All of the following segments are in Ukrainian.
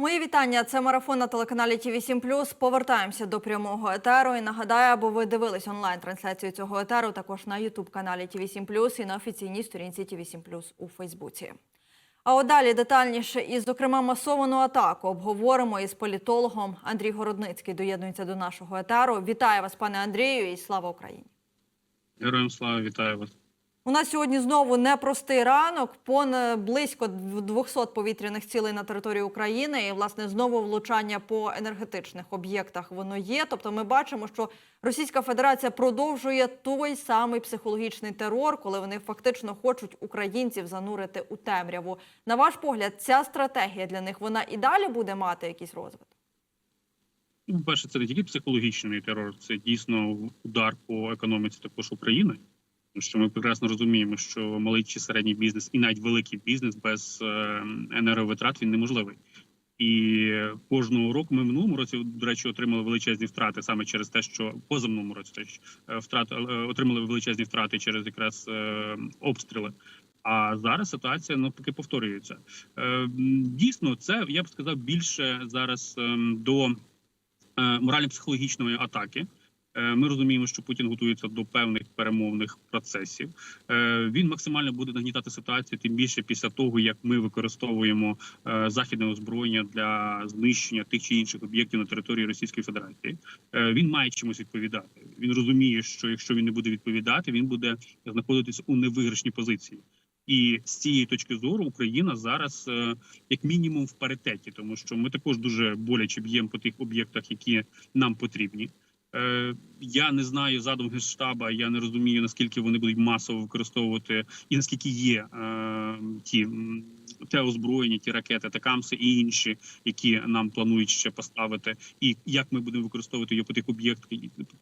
Мої вітання. Це марафон на телеканалі ТВ 7 Повертаємося до прямого етеру. І нагадаю, аби ви дивились онлайн-трансляцію цього етеру також на Ютуб каналі ТВ 7 і на офіційній сторінці ТВ 7 у Фейсбуці. А от далі детальніше і, зокрема, масовану атаку обговоримо із політологом Андрій Городницький. Доєднується до нашого етеру. Вітаю вас, пане Андрію, і слава Україні. Героям слава вітаю вас. У нас сьогодні знову непростий ранок. Понад близько 200 повітряних цілей на території України, і власне знову влучання по енергетичних об'єктах воно є. Тобто, ми бачимо, що Російська Федерація продовжує той самий психологічний терор, коли вони фактично хочуть українців занурити у темряву. На ваш погляд, ця стратегія для них вона і далі буде мати якийсь розвиток? Ну, по-перше, це не тільки психологічний терор, це дійсно удар по економіці також України. Що ми прекрасно розуміємо, що малий чи середній бізнес і навіть великий бізнес без е, енерговитрат він неможливий. І кожного року ми в минулому році, до речі, отримали величезні втрати саме через те, що позаминулому році е, втрат е, отримали величезні втрати через якраз обстріли. А зараз ситуація навпаки повторюється. Е, Дійсно, це я б сказав більше зараз ем, до морально-психологічної атаки. Е, Ми розуміємо, що Путін готується до певних перемовних процесів. Е, Він максимально буде нагнітати ситуацію, тим більше після того, як ми використовуємо е, західне озброєння для знищення тих чи інших об'єктів на території Російської Федерації. Він має чимось відповідати. Він розуміє, що якщо він не буде відповідати, він буде знаходитися у невиграшній позиції. І з цієї точки зору Україна зараз як мінімум в паритеті, тому що ми також дуже боляче б'ємо по тих об'єктах, які нам потрібні. Е, Я не знаю задум генштаба, я не розумію наскільки вони будуть масово використовувати і наскільки є е, ті те озброєння, ті ракети, такамси і інші, які нам планують ще поставити, і як ми будемо використовувати його по тих об'єктах,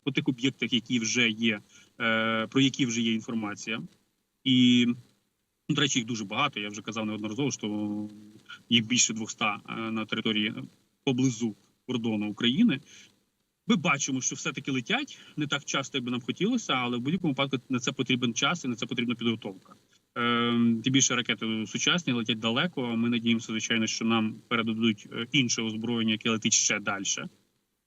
по тих об'єктах, які вже є, е, про які вже є інформація, і ну, до речі, їх дуже багато. Я вже казав неодноразово, що їх більше 200 е, на території поблизу кордону України. Ми бачимо, що все-таки летять не так часто, як би нам хотілося, але в будь-якому випадку на це потрібен час і на це потрібна підготовка. Е, Тим більше ракети сучасні летять далеко. Ми надіємося, звичайно, що нам передадуть е, інше озброєння, яке летить ще далі,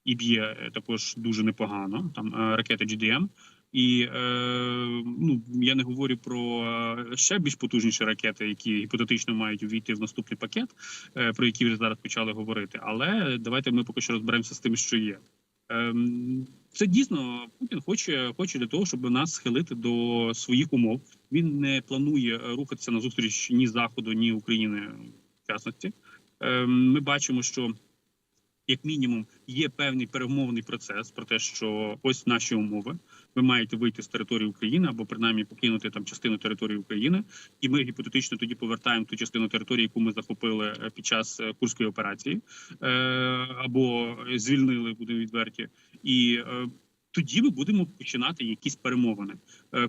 і б'є е, також дуже непогано. Там е, ракети GDM. І е, ну я не говорю про ще більш потужніші ракети, які гіпотетично мають увійти в наступний пакет, е, про які вже зараз почали говорити. Але давайте ми поки що розберемося з тим, що є. Ем, Це дійсно Путін хоче, хоче для того, щоб нас схилити до своїх умов. Він не планує рухатися на зустріч ні заходу, ні України в частності. Ем, Ми бачимо, що як мінімум є певний перемовний процес про те, що ось наші умови. Ви маєте вийти з території України або принаймні покинути там частину території України, і ми гіпотетично тоді повертаємо ту частину території, яку ми захопили е, під час е, курської операції, е, або звільнили, будемо відверті, і тоді ми будемо починати якісь перемовини.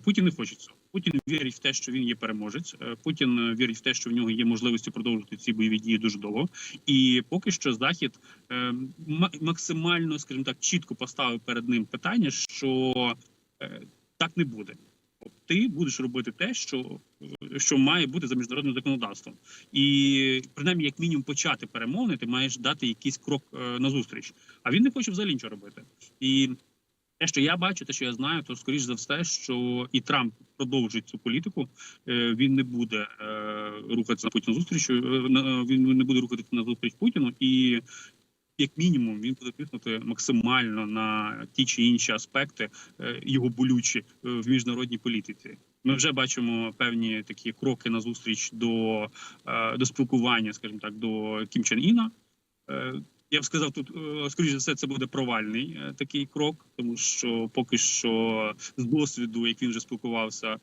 Путін не хоче цього. Путін вірить в те, що він є переможець. Е, Путін е, вірить в те, що в нього є можливості продовжити ці бойові дії дуже довго. І поки що захід е, максимально, скажімо так, чітко поставив перед ним питання, що так не буде. Ти будеш робити те, що, що має бути за міжнародним законодавством, і принаймні, як мінімум, почати перемовини, ти маєш дати якийсь крок е, назустріч. А він не хоче взагалі нічого робити. І те, що я бачу, те, що я знаю, то скоріш за все, що і Трамп продовжить цю політику. Е, Він не буде е, рухатися на Путіна зустріч. е, Він не буде рухатися на зустріч Путіну, і як мінімум він буде тиснути максимально на ті чи інші аспекти його болючі в міжнародній політиці. Ми вже бачимо певні такі кроки на зустріч до, до спілкування, скажімо так, до Кім Чен Іна. Е, Я б сказав, тут скоріше скоріш за все це буде провальний е, такий крок, тому що поки що з досвіду, як він вже спілкувався е,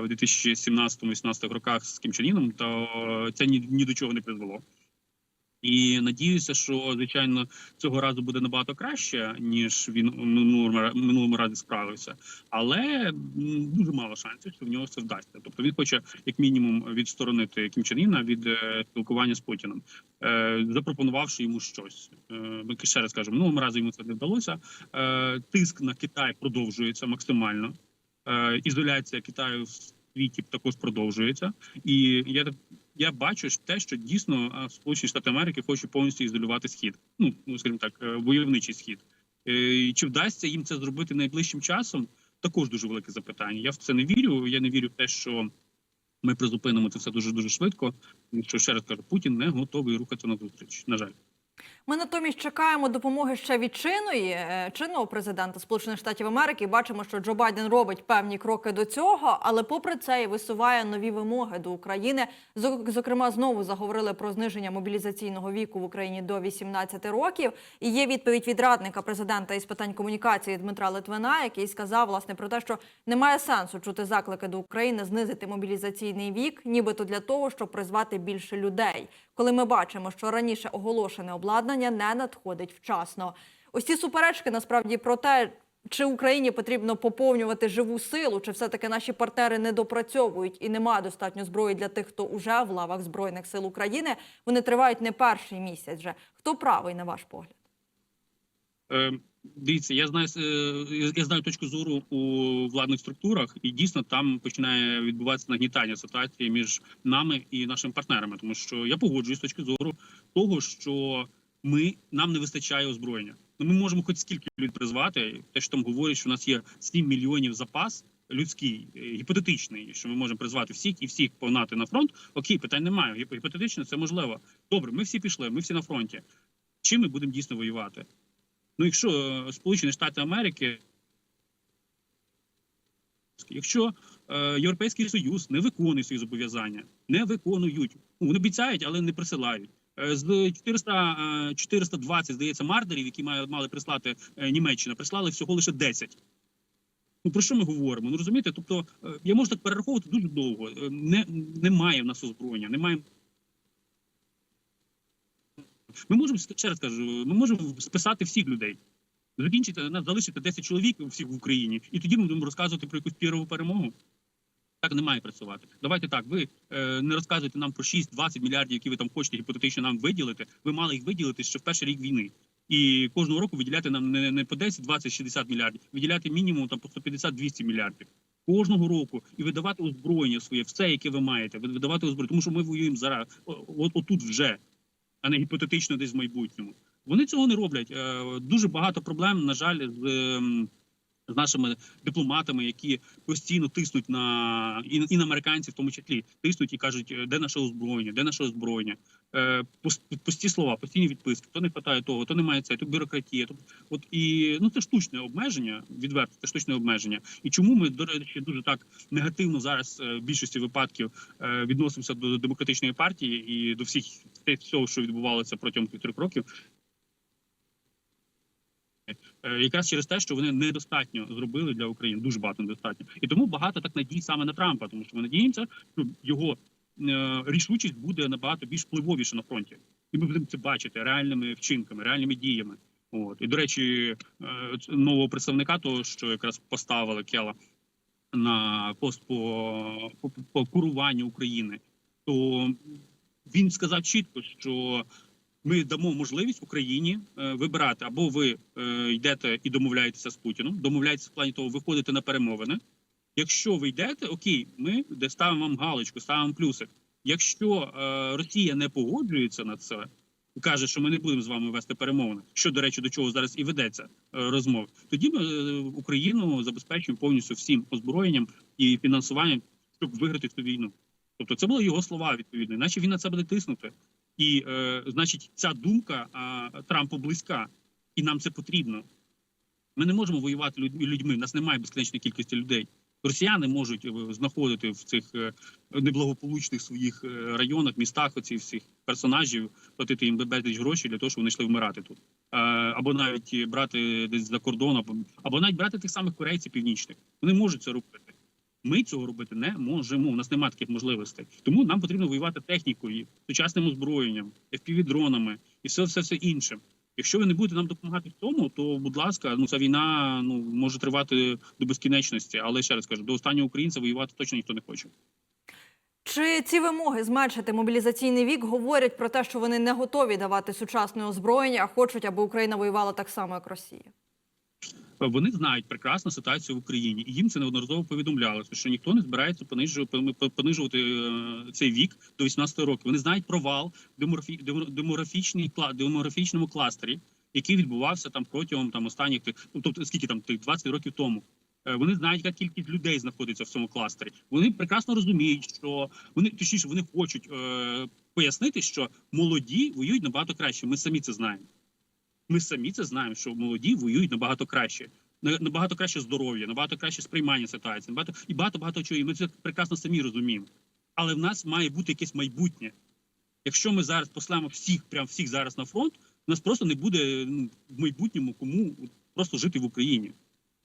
в 2017-2018 роках з Кім Чен Іном, то це ні, ні до чого не призвело. І надіюся, що звичайно цього разу буде набагато краще, ніж він минулому, минулому разі справився, але дуже мало шансів, що в нього це вдасться. Тобто він хоче як мінімум відсторонити Кім Чен Іна від е, спілкування з Путіним, е, запропонувавши йому щось. Е, Ми ще раз кажемо, минулому разу йому це не вдалося. Тиск на Китай продовжується максимально. Ізоляція Китаю в світі також продовжується, і я так я бачу те, що дійсно Сполучені Штати Америки хочуть повністю ізолювати схід. Ну ну скажімо так, е, войовничий схід. Е, Чи вдасться їм це зробити найближчим часом? Також дуже велике запитання. Я в це не вірю. Я не вірю в те, що ми призупинимо це все дуже дуже швидко. Що ще раз кажу, Путін не готовий рухатися на зустріч. На жаль. Ми натомість чекаємо допомоги ще від чинної е, чинного президента Сполучених Штатів Америки. Бачимо, що Джо Байден робить певні кроки до цього, але попри це і висуває нові вимоги до України. Зо- Зокрема, знову заговорили про зниження мобілізаційного віку в Україні до 18 років. І є відповідь від радника президента із питань комунікації Дмитра Литвина, який сказав власне про те, що немає сенсу чути заклики до України знизити мобілізаційний вік, нібито для того, щоб призвати більше людей. Коли ми бачимо, що раніше оголошене обладнання не надходить вчасно. Ось ці суперечки насправді про те, чи Україні потрібно поповнювати живу силу, чи все-таки наші партнери не допрацьовують і немає достатньо зброї для тих, хто уже в лавах збройних сил України. Вони тривають не перший місяць. Вже хто правий на ваш погляд? Е, Дивіться, я знаю е, я- знаю точку зору у владних структурах, і дійсно там починає відбуватися нагнітання ситуації між нами і нашими партнерами, тому що я погоджуюсь з точки зору того, що ми нам не вистачає озброєння. Ну, ми можемо хоч скільки людей призвати. Те, що там говорять, що у нас є 7 мільйонів запас людський, е, гіпотетичний, що ми можемо призвати всіх і всіх погнати на фронт. Окей, питань немає. Гіпотетично це можливо. Добре, ми всі пішли, ми всі на фронті. Чим ми будемо дійсно воювати? Ну, якщо е, Сполучені Штати Америки, якщо е, Європейський Союз не виконує свої зобов'язання, не виконують, ну, вони обіцяють, але не присилають. Е, З 400, е, 420, здається, мардерів, які мали, прислати е, Німеччина, прислали всього лише 10. Ну про що ми говоримо? Ну розумієте? Тобто е, я можу так перераховувати дуже довго. Е, Не, немає в нас озброєння, немає ми можемо ще раз кажу, ми можемо списати всіх людей. Закінчити нас залишити 10 чоловік всіх в Україні, і тоді ми будемо розказувати про якусь пірову перемогу. Так не має працювати. Давайте так. Ви е, не розказуєте нам про 6-20 мільярдів, які ви там хочете гіпотетично нам виділити. Ви мали їх виділити ще в перший рік війни. І кожного року виділяти нам не, не по 10, 20, 60 мільярдів, виділяти мінімум там по 150-200 мільярдів. Кожного року і видавати озброєння своє, все, яке ви маєте, видавати озброєння, тому що ми воюємо зараз, от отут вже а не гіпотетично десь в майбутньому. Вони цього не роблять. Е, Дуже багато проблем, на жаль, з, ем, з нашими дипломатами, які постійно тиснуть на і, і на американців, в тому числі тиснуть і кажуть, е, де наше озброєння, де наше озброєння. Е, пус- Пусті слова, постійні відписки. То не вистачає того, то немає це, то бюрократія. То от і ну це штучне обмеження, відверто це штучне обмеження. І чому ми до речі дуже так негативно зараз е, в більшості випадків е, відносимося до демократичної партії і до всіх всього, що відбувалося протягом півтори років. Е, Якраз через те, що вони недостатньо зробили для України, дуже багато недостатньо, і тому багато так надій саме на Трампа, тому що ми надіємося, що його е, рішучість буде набагато більш впливовіша на фронті, і ми будемо це бачити реальними вчинками, реальними діями. От. І до речі, е, нового представника, того що якраз поставили Кела на пост по, по, по куруванню України, то він сказав чітко, що ми дамо можливість Україні е, вибирати або ви е, йдете і домовляєтеся з Путіном, домовляєтеся в плані того, виходите на перемовини. Якщо ви йдете, окей, ми ставимо вам галочку, ставимо плюсик. Якщо е, Росія не погоджується на це і каже, що ми не будемо з вами вести перемовини, що до речі, до чого зараз і ведеться е, розмов, тоді ми Україну забезпечуємо повністю всім озброєнням і фінансуванням, щоб виграти цю війну. Тобто, це були його слова відповідно, іначе він на це буде тиснути. І е, значить, ця думка а, Трампу близька, і нам це потрібно. Ми не можемо воювати люд- людьми. У нас немає безкінечної кількості людей. Росіяни можуть е, знаходити в цих е, неблагополучних своїх е, районах, містах оці всіх персонажів, платити їм безліч грошей для того, щоб вони йшли вмирати тут. Е, або навіть брати десь за кордон, або, або навіть брати тих самих корейців північних. Вони можуть це робити. Ми цього робити не можемо. У нас немає таких можливостей. Тому нам потрібно воювати технікою, сучасним озброєнням, FPV-дронами і все, все, все інше. Якщо ви не будете нам допомагати в тому, то будь ласка, ну ця війна ну може тривати до безкінечності. Але ще раз кажу, до останнього українця воювати точно ніхто не хоче. Чи ці вимоги зменшити мобілізаційний вік говорять про те, що вони не готові давати сучасне озброєння, а хочуть, аби Україна воювала так само, як Росія? Вони знають прекрасно ситуацію в Україні, і їм це неодноразово повідомлялося, що ніхто не збирається понижувати, понижувати е, цей вік до 18 років. Вони знають провал в демографі, демо- демографічній кла- демографічному кластері, який відбувався там протягом там останніх ну тобто скільки там тих 20 років тому. Е, Вони знають, яка кількість людей знаходиться в цьому кластері. Вони прекрасно розуміють, що вони точніше вони хочуть е, пояснити, що молоді воюють набагато краще. Ми самі це знаємо. Ми самі це знаємо, що молоді воюють набагато краще. Набагато краще здоров'я, набагато краще сприймання ситуації, набагато і багато багато чого. І ми це прекрасно самі розуміємо. Але в нас має бути якесь майбутнє. Якщо ми зараз послемо всіх, прям всіх зараз на фронт, у нас просто не буде ну, в майбутньому кому просто жити в Україні.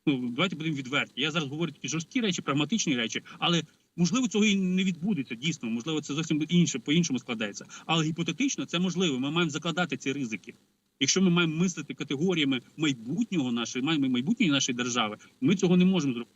Ну давайте будемо відверті. Я зараз говорю такі жорсткі речі, прагматичні речі, але можливо цього і не відбудеться. Дійсно, можливо, це зовсім інше по іншому складається. Але гіпотетично це можливо. Ми маємо закладати ці ризики. Якщо ми маємо мислити категоріями майбутнього нашої, майбутньої нашої держави, ми цього не можемо зробити.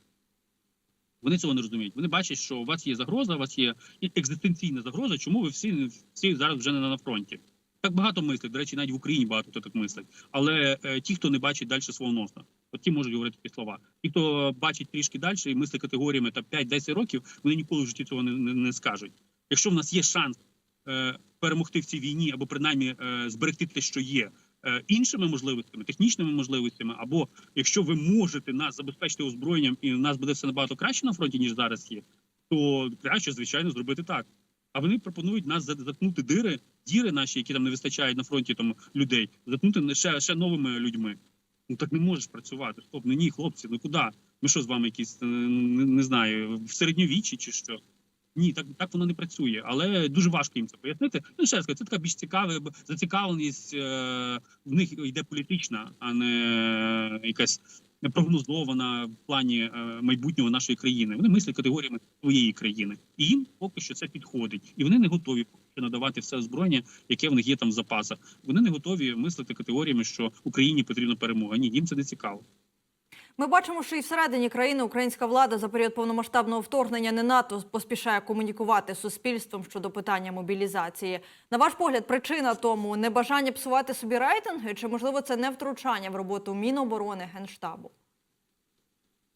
Вони цього не розуміють. Вони бачать, що у вас є загроза, у вас є екзистенційна загроза. Чому ви всі, всі зараз вже не на фронті? Так багато мислять. До речі, навіть в Україні багато хто так мислить. Але е, ті, хто не бачить далі свого носа, от ті можуть говорити такі слова. Ті, хто бачить трішки далі і мислить категоріями та 5-10 років, вони ніколи в житті цього не, не, не скажуть. Якщо в нас є шанс е, перемогти в цій війні або принаймні е, зберегти те, що є. Е, Іншими можливостями, технічними можливостями, або якщо ви можете нас забезпечити озброєнням, і у нас буде все набагато краще на фронті, ніж зараз є, то краще, звичайно, зробити так. А вони пропонують нас заткнути дири, діри наші, які там не вистачають на фронті там людей, заткнути не- ще, ще новими людьми. Ну так не можеш працювати. Стоп, ну ні, хлопці, ну куди? Ми що з вами якісь е, не, не знаю, в середньовіччі чи що? Ні, так так воно не працює, але дуже важко їм це пояснити. Ну ще раз це така більш цікава зацікавленість е, в них йде політична, а не якась прогнозована в плані е, майбутнього нашої країни. Вони мислять категоріями своєї країни, і їм поки що це підходить, і вони не готові надавати все озброєння, яке в них є там в запасах. Вони не готові мислити категоріями, що Україні потрібна перемога. Ні, їм це не цікаво. Ми бачимо, що і всередині країни українська влада за період повномасштабного вторгнення не надто поспішає комунікувати з суспільством щодо питання мобілізації. На ваш погляд, причина тому небажання псувати собі рейтинги, чи можливо це не втручання в роботу Міноборони Генштабу?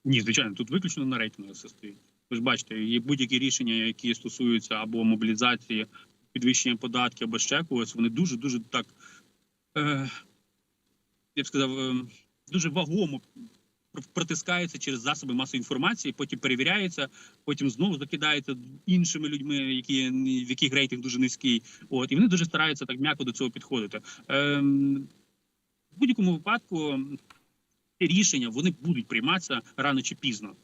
Ні, звичайно, тут виключно на рейтингах все стоїть. Ви ж бачите, є будь-які рішення, які стосуються або мобілізації, підвищення податків, або ще когось, вони дуже дуже так е, я б сказав, е, дуже вагомо протискаються через засоби масової інформації, потім перевіряються, потім знову закидаються іншими людьми, які в яких рейтинг дуже низький. От і вони дуже стараються так м'яко до цього підходити. Е, в будь-якому випадку рішення вони будуть прийматися рано чи пізно.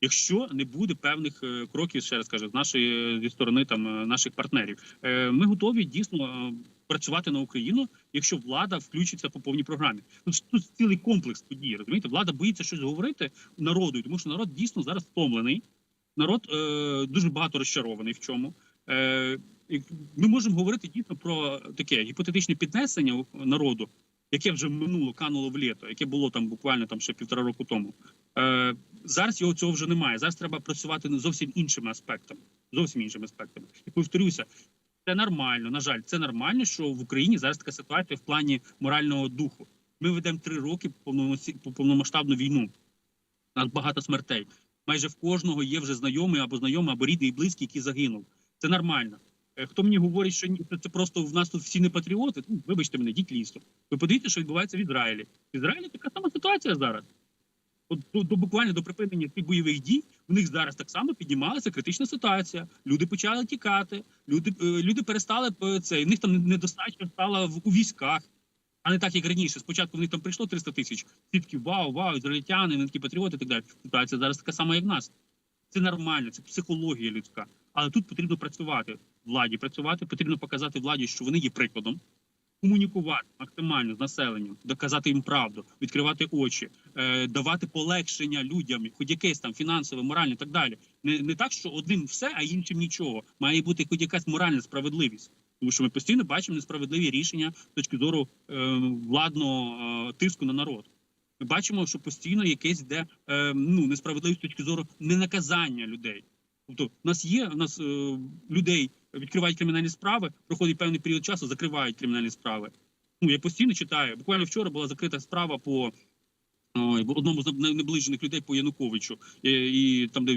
Якщо не буде певних е, кроків, ще раз кажу, з нашої зі сторони там е, наших партнерів, Е, ми готові дійсно працювати на Україну, якщо влада включиться по повній програмі. Тут, тут цілий комплекс подій. Розумієте, влада боїться щось говорити народу, тому що народ дійсно зараз втомлений. Народ е, дуже багато розчарований в чому. Е, ми можемо говорити дійсно про таке гіпотетичне піднесення народу, яке вже минуло, кануло в літо, яке було там буквально там ще півтора року тому. Е, зараз його цього вже немає. Зараз треба працювати зовсім іншими аспектами. Зовсім іншими аспектами. І повторюся, це нормально. На жаль, це нормально, що в Україні зараз така ситуація в плані морального духу. Ми ведемо три роки повномасштабну війну. У нас багато смертей. Майже в кожного є вже знайомий або знайомий, або рідний і близький, який загинув. Це нормально. Е, Хто мені говорить, що це- просто в нас тут всі не патріоти, ну, вибачте мене, йдіть лісом. Ви подивіться, що відбувається в Ізраїлі. В Ізраїлі така сама ситуація зараз. До, до буквально до припинення цих бойових дій у них зараз так само піднімалася критична ситуація. Люди почали тікати, люди, е, люди перестали е, це. В них там недостатньо стало в у військах, а не так, як раніше. Спочатку в них там прийшло 300 тисяч. Всі вау, вау, ізраїльтяни, вони такі патріоти і так далі. Ситуація зараз така сама, як в нас. Це нормально, це психологія людська. Але тут потрібно працювати владі. Працювати потрібно показати владі, що вони є прикладом. Комунікувати максимально з населенням, доказати їм правду, відкривати очі, е, давати полегшення людям, хоч якесь там фінансове, моральне і так далі. Не, не так, що одним все, а іншим нічого. Має бути хоч якась моральна справедливість. Тому що ми постійно бачимо несправедливі рішення з точки зору е, владного е, тиску на народ. Ми бачимо, що постійно якесь йде е, ну несправедливість з точки зору ненаказання людей. Тобто, у нас є у нас е, людей відкривають кримінальні справи, проходить певний період часу, закривають кримінальні справи. Ну я постійно читаю. Буквально вчора була закрита справа по одному з найближених людей по Януковичу, і, і там, де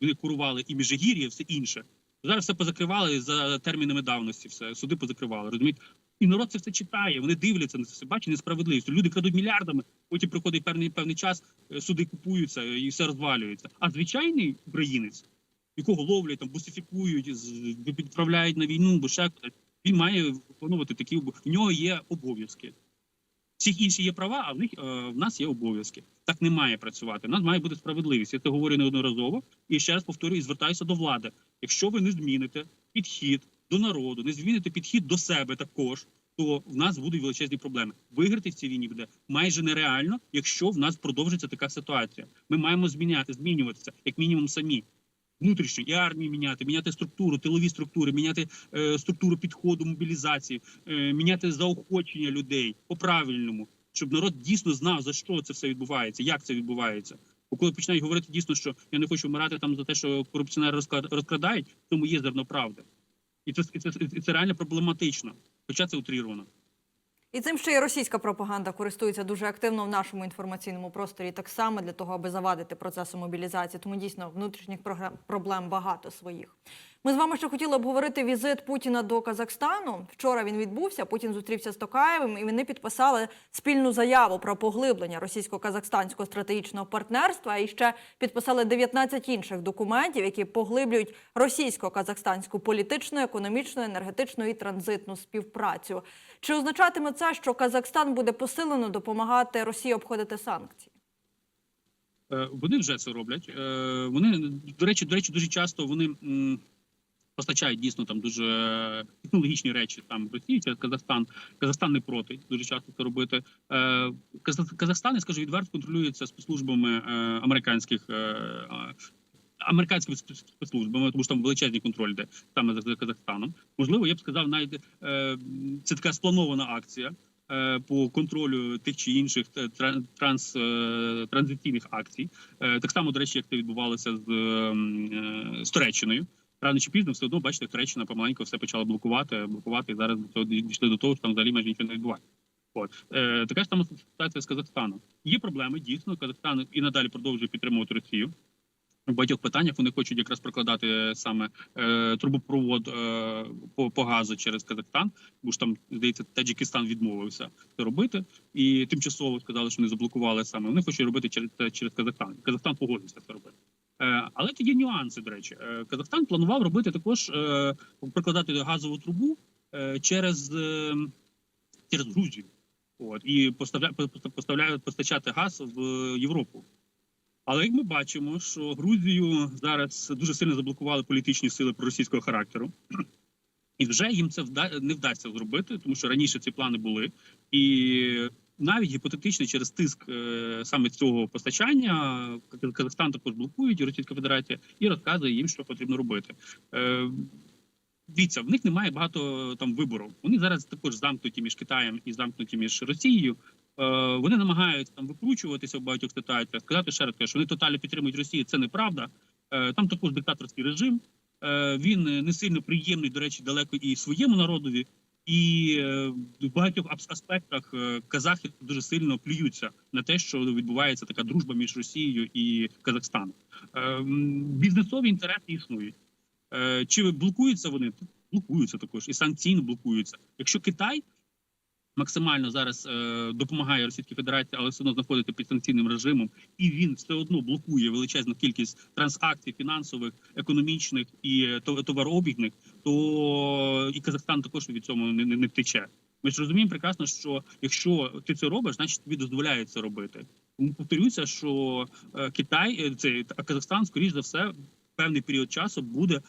вони курували і Міжгір'я, і все інше. Зараз все позакривали за термінами давності, все суди позакривали. Розумієте? І народ це все читає. Вони дивляться на це все, бачать несправедливість. Люди крадуть мільярдами, потім приходить певний певний час, е, суди купуються і все розвалюється. А звичайний українець, якого ловлять, там бусифікують, відправляють на війну, бо ще кудись, він має виконувати такі обов- В нього є обов'язки. Всіх інші є права, а в них е, в нас є обов'язки. Так не має працювати. У нас має бути справедливість. Я це говорю неодноразово. І ще раз повторюю, і звертаюся до влади. Якщо ви не зміните підхід до народу, не зміните підхід до себе також, то в нас будуть величезні проблеми. Виграти в цій війні буде майже нереально, якщо в нас продовжиться така ситуація. Ми маємо зміняти, змінюватися, як мінімум, самі. Внутрішньо і армію міняти, міняти структуру, тилові структури, міняти е, структуру підходу мобілізації, е, міняти заохочення людей по правильному, щоб народ дійсно знав за що це все відбувається, як це відбувається. Бо коли починають говорити дійсно, що я не хочу вмирати там за те, що корупціонери розкрадають, тому є зерно правди, і це, і це, і це реально проблематично, хоча це утріровано. І цим ще й російська пропаганда користується дуже активно в нашому інформаційному просторі, так само для того, аби завадити процесу мобілізації. Тому дійсно внутрішніх проблем багато своїх. Ми з вами ще хотіли обговорити візит Путіна до Казахстану. Вчора він відбувся. Путін зустрівся з Токаєвим, і вони підписали спільну заяву про поглиблення російсько-казахстанського стратегічного партнерства. І ще підписали 19 інших документів, які поглиблюють російсько-казахстанську політичну, економічну, енергетичну і транзитну співпрацю. Чи означатиме це, що Казахстан буде посилено допомагати Росії обходити санкції? Е, Вони вже це роблять. Е, Вони до речі, до речі, дуже часто вони постачають дійсно там дуже технологічні речі там Росії через Казахстан. Казахстан не проти дуже часто це робити. Е, Казахстан, я скажу відверто, контролюється спецслужбами е, американських. е, е, Американськими спецслужбами, тому що там величезний контроль йде саме за за Казахстаном. Можливо, я б сказав, навіть е, це така спланована акція е, по контролю тих чи інших е, тра- транс, е, транзитійних акцій. Е, Так само, до речі, як це відбувалося з, е, з Туреччиною. Рано чи пізно все одно, бачите, Туреччина помаленьку все почала блокувати, блокувати, і зараз цього дійшли до того, що там взагалі майже нічого не відбувається. От е, така ж сама ситуація з Казахстаном. Є проблеми. Дійсно, Казахстан і надалі продовжує підтримувати Росію. У багатьох питаннях вони хочуть якраз прокладати саме е, трубопровод е, по, по газу через Казахстан, бо ж там здається, Таджикистан відмовився це робити, і тимчасово сказали, що не заблокували саме. Вони хочуть робити через через Казахстан. Казахстан погодився це робити. Е, але тоді нюанси. До речі, е, Казахстан планував робити також е, прокладати газову трубу через, через Грузію. От і поставля, поставляють постачати газ в Європу. Але як ми бачимо, що Грузію зараз дуже сильно заблокували політичні сили проросійського характеру, і вже їм це не вдасться зробити, тому що раніше ці плани були, і навіть гіпотетично через тиск е, саме цього постачання Казахстан також блокують Російська Федерація і розказує їм, що потрібно робити. Е, Дивіться, в них немає багато там вибору. Вони зараз також замкнуті між Китаєм і замкнуті між Росією. Е, вони намагаються там викручуватися в багатьох ситуаціях, сказати ще раз, що вони тотально підтримують Росію. Це неправда. Там також диктаторський режим. Він не сильно приємний, до речі, далеко і своєму народові. І е, в багатьох ас- аспектах е, казахи дуже сильно плюються на те, що відбувається така дружба між Росією і Казахстаном. Е, бізнесові інтереси існують. Чи блокуються вони? Блокуються також і санкційно блокуються. Якщо Китай максимально зараз е, допомагає Російській Федерації, але все одно знаходиться під санкційним режимом, і він все одно блокує величезну кількість транзакцій фінансових, економічних і е, то- товарообігних, то і Казахстан також від цього не, не, не втече. Ми ж розуміємо прекрасно, що якщо ти це робиш, значить тобі дозволяють це робити. Тому повторюся, що е, Китай, е, це Казахстан, скоріш за все, певний період часу буде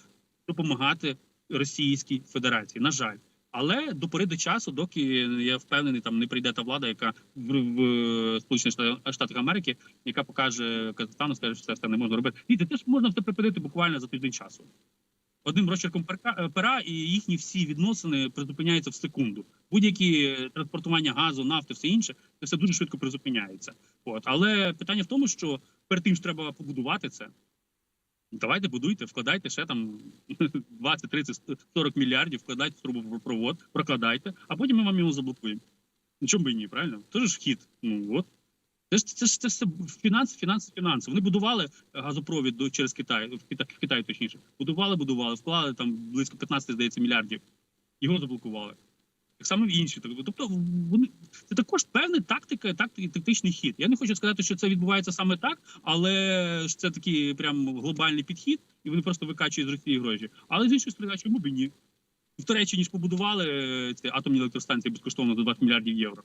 допомагати Російській Федерації. На жаль. Але до пори до часу, доки я впевнений, там не прийде та влада, яка в, Сполучених Штатах- Америки, яка покаже Казахстану, скаже, що це все не можна робити. І це ж можна все припинити буквально за тиждень часу. Одним розчерком пера, і їхні всі відносини призупиняються в секунду. Будь-які транспортування газу, нафти, все інше, це все дуже швидко призупиняється. От але питання в тому, що перед тим ж треба побудувати це. Давайте будуйте, вкладайте ще там 20, 30, 40 мільярдів, вкладайте в трубопровод, прокладайте, а потім ми вам його заблокуємо. Ну чому би і ні, правильно? Тож ж хід. Ну от. Це ж це ж це все фінанси, фінанси, фінанси. Вони будували газопровід до через Китай, в Китай, в Китай точніше. Будували, будували, вклали там близько 15, здається, мільярдів. Його заблокували. Так само в інші. Тобто, вони це також певна тактика, тактик, тактичний хід. Я не хочу сказати, що це відбувається саме так, але ж це такий прям глобальний підхід, і вони просто викачують з Росії гроші. Але з іншої сторони, чому б і ні? В Туреччині ж побудували е, ці атомні електростанції безкоштовно за 20 мільярдів євро.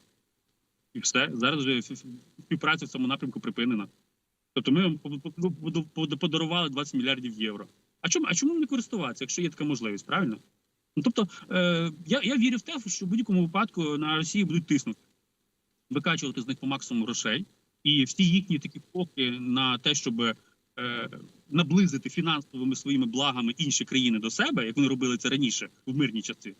І все. Зараз вже співпраця в цьому напрямку припинена. Тобто ми вам по- по- по- по- подарували 20 мільярдів євро. А чому, а чому не користуватися, якщо є така можливість, правильно? Ну тобто, е, я, я вірю в те, що в будь-якому випадку на Росію будуть тиснути, викачувати з них по максимуму грошей, і всі їхні такі поки на те, щоб е, наблизити фінансовими своїми благами інші країни до себе, як вони робили це раніше в мирні часи,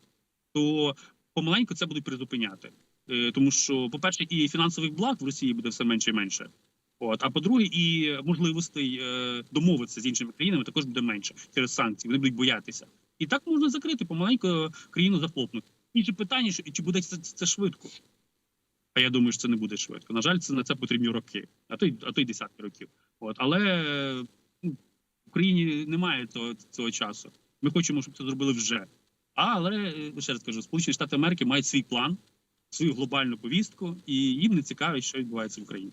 то помаленьку це будуть призупиняти. Е, тому що, по-перше, і фінансових благ в Росії буде все менше і менше. От, а по-друге, і можливостей е, домовитися з іншими країнами також буде менше через санкції. Вони будуть боятися. І так можна закрити помаленьку країну захлопнути. Інше питання, чи буде це, це швидко. А я думаю, що це не буде швидко. На жаль, це на це потрібні роки, а то й а то й десятки років. От але е, ну, в Україні немає того, цього часу. Ми хочемо, щоб це зробили вже. А, але е, ще раз кажу, Сполучені Штати Америки мають свій план, свою глобальну повістку, і їм не цікавить, що відбувається в Україні.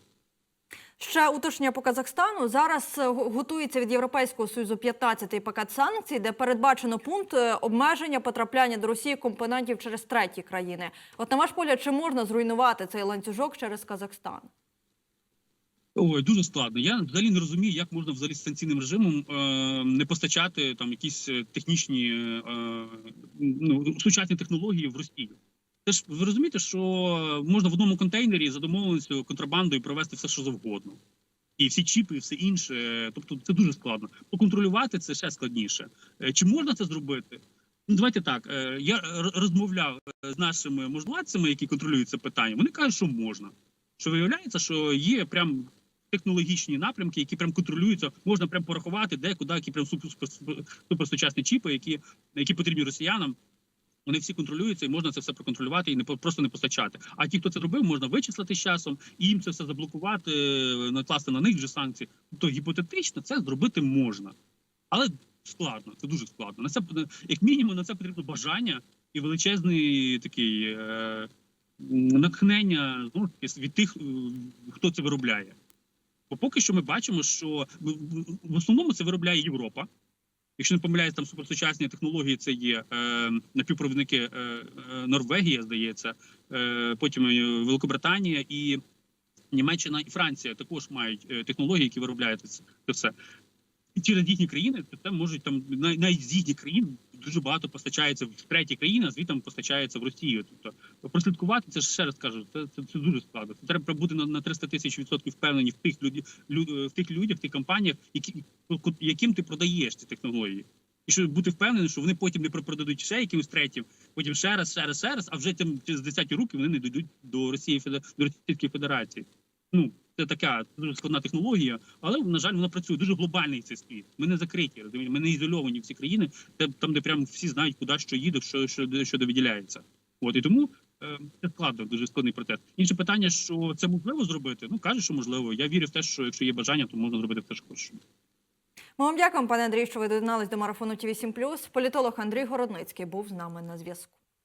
Ще уточнення по Казахстану. Зараз е, готується від Європейського союзу 15-й пакет санкцій, де передбачено пункт е, обмеження потрапляння до Росії компонентів через треті країни. От на ваш погляд, чи можна зруйнувати цей ланцюжок через Казахстан? Ой, дуже складно. Я взагалі не розумію, як можна взагалі з санкційним режимом е, не постачати там якісь е, технічні е, ну, сучасні технології в Росію. Це ж ви розумієте, що можна в одному контейнері за домовленістю контрабандою провести все, що завгодно. І всі чіпи, і все інше. Тобто це дуже складно. Поконтролювати це ще складніше. Е, Чи можна це зробити? Ну, давайте так. е, Я розмовляв е, з нашими можновладцями, які контролюють це питання. Вони кажуть, що можна. Що виявляється, що є прям технологічні напрямки, які прям контролюються, можна прям порахувати, де куди, які прям супер, супер, суперсучасні чіпи, які, які потрібні росіянам. Вони всі контролюються, і можна це все проконтролювати і не просто не постачати. А ті, хто це робив, можна вичислити з часом і їм це все заблокувати, е, накласти на них вже санкції. Тобто гіпотетично це зробити можна, але складно. Це дуже складно. На це як мінімум на це потрібно бажання і величезний такий е, натхнення знову від тих, е, хто це виробляє. Бо поки що ми бачимо, що в основному це виробляє Європа. Якщо не помиляюсь, там суперсучасні технології це є е, напівпровідники е, е, Норвегія, здається, е, потім е, Великобританія і Німеччина і Франція також мають е, технології, які виробляють це, все. І через їхні країни це можуть там на- навіть з їхніх країн дуже багато постачається в треті країни, а звідти постачається в Росію. Тобто прослідкувати це ж ще раз кажу, це, це, це дуже складно. Це треба бути на, на 300 тисяч відсотків впевнені в тих люді, лю, в тих людях, в тих компаніях, які яким ти продаєш ці технології. І щоб бути впевненим, що вони потім не продадуть ще якимось третім, потім ще раз, ще раз, ще раз, а вже там через 10 роки вони не дійдуть до Росії до Російської Федерації. Ну це така складна технологія, але на жаль, вона працює дуже глобальний цей світ. Ми не закриті, розумієте? Ми не ізольовані всі країни, де там, де прям всі знають, куди що їде, що що, що де виділяється. От і тому е, це складно, дуже складний процес. Інше питання, що це можливо зробити. Ну кажуть, що можливо. Я вірю в те, що якщо є бажання, то можна зробити все, що хочеш. Ми вам дякуємо, пане Андрій, що ви доєднались до марафону ТВ 7 Політолог Андрій Городницький був з нами на зв'язку.